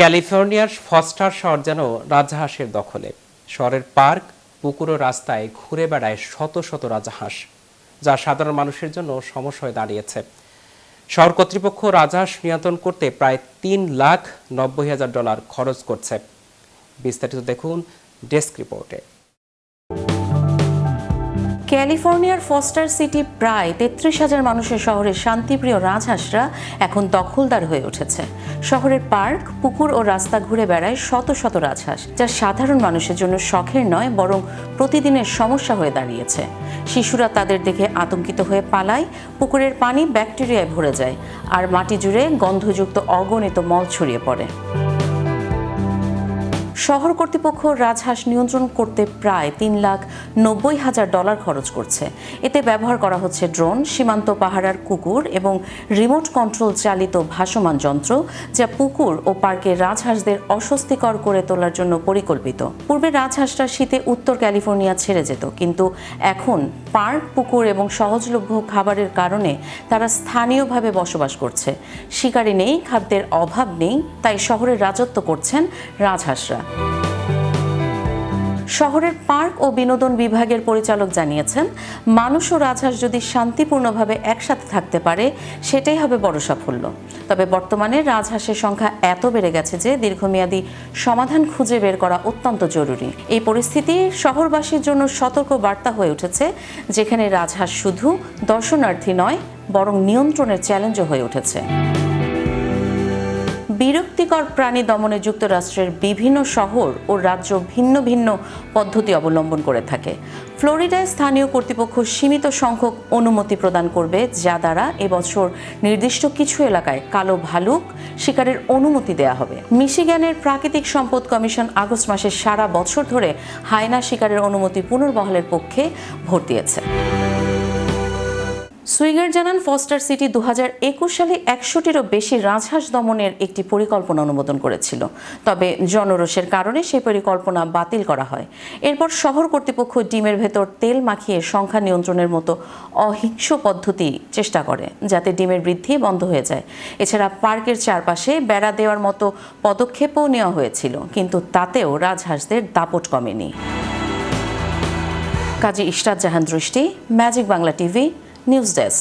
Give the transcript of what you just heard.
ক্যালিফোর্নিয়ার ফস্টার শহর যেন রাজহাঁসের দখলে। শহরের পার্ক, পুকুর ও রাস্তায় ঘুরে বেড়ায় শত শত রাজহাঁস, যা সাধারণ মানুষের জন্য সমস্যা হয়ে দাঁড়িয়েছে। শহর কর্তৃপক্ষ রাজহাঁস নিয়ন্ত্রণ করতে প্রায় তিন লাখ নব্বই হাজার ডলার খরচ করছে। বিস্তারিত দেখুন ডেস্ক রিপোর্টে। ক্যালিফোর্নিয়ার ফস্টার সিটি প্রায় তেত্রিশ হাজার মানুষের শহরের শান্তিপ্রিয় রাজহাঁসরা এখন দখলদার হয়ে উঠেছে। শহরের পার্ক, পুকুর ও রাস্তা ঘুরে বেড়ায় শত শত রাজহাঁস, যা সাধারণ মানুষের জন্য শখের নয়, বরং প্রতিদিনের সমস্যা হয়ে দাঁড়িয়েছে। শিশুরা তাদের দেখে আতঙ্কিত হয়ে পালায়, পুকুরের পানি ব্যাকটেরিয়ায় ভরে যায়, আর মাটি জুড়ে গন্ধযুক্ত অগণিত মল ছড়িয়ে পড়ে। শহর কর্তৃপক্ষ রাজহাঁস নিয়ন্ত্রণ করতে প্রায় তিন লাখ নব্বই হাজার ডলার খরচ করছে। এতে ব্যবহার করা হচ্ছে ড্রোন, সীমান্ত পাহারার কুকুর এবং রিমোট কন্ট্রোল চালিত ভাসমান যন্ত্র, যা পুকুর ও পার্কে রাজহাঁসদের অস্বস্তিকর করে তোলার জন্য পরিকল্পিত। পূর্বে রাজহাঁসরা শীতে উত্তর ক্যালিফোর্নিয়া ছেড়ে যেত, কিন্তু এখন পার্ক, পুকুর এবং সহজলভ্য খাবারের কারণে তারা স্থানীয়ভাবে বসবাস করছে। শিকারি নেই, খাদ্যের অভাব নেই, তাই শহরে রাজত্ব করছেন রাজহাঁসরা। শহরের পার্ক ও বিনোদন বিভাগের পরিচালক জানিয়েছেন, মানুষ ও রাজহাঁস যদি শান্তিপূর্ণভাবে একসাথে থাকতে পারে, সেটাই হবে বড় সাফল্য। তবে বর্তমানে রাজহাঁসের সংখ্যা এত বেড়ে গেছে যে দীর্ঘমেয়াদী সমাধান খুঁজে বের করা অত্যন্ত জরুরি। এই পরিস্থিতি শহরবাসীর জন্য সতর্ক বার্তা হয়ে উঠেছে, যেখানে রাজহাঁস শুধু দর্শনার্থী নয়, বরং নিয়ন্ত্রণের চ্যালেঞ্জও হয়ে উঠেছে। বিরক্তিকর প্রাণী দমনে যুক্তরাষ্ট্রের বিভিন্ন শহর ও রাজ্য ভিন্ন ভিন্ন পদ্ধতি অবলম্বন করে থাকে। ফ্লোরিডায় স্থানীয় কর্তৃপক্ষ সীমিত সংখ্যক অনুমতি প্রদান করবে, যা দ্বারা এবছর নির্দিষ্ট কিছু এলাকায় কালো ভালুক শিকারের অনুমতি দেয়া হবে। মিশিগ্যানের প্রাকৃতিক সম্পদ কমিশন আগস্ট মাসে সারা বছর ধরে হায়না শিকারের অনুমতি পুনর্বহালের পক্ষে ভোট দিয়েছে। সুইগার জানান, ফস্টার সিটি দু হাজার একুশ সালে একশোটিরও বেশি রাজহাঁস দমনের একটি পরিকল্পনা অনুমোদন করেছিল। তবে জনরোষের কারণে সেই পরিকল্পনা বাতিল করা হয়। এরপর শহর কর্তৃপক্ষ ডিমের ভেতর তেল মাখিয়ে সংখ্যা নিয়ন্ত্রণের মতো অহিংস পদ্ধতি চেষ্টা করে, যাতে ডিমের বৃদ্ধি বন্ধ হয়ে যায়। এছাড়া পার্কের চারপাশে বেড়া দেওয়ার মতো পদক্ষেপও নেওয়া হয়েছিল, কিন্তু তাতেও রাজহাঁসদের দাপট কমেনি। Kazi Ishrat Jahan Drishti, magic Bangla TV news desk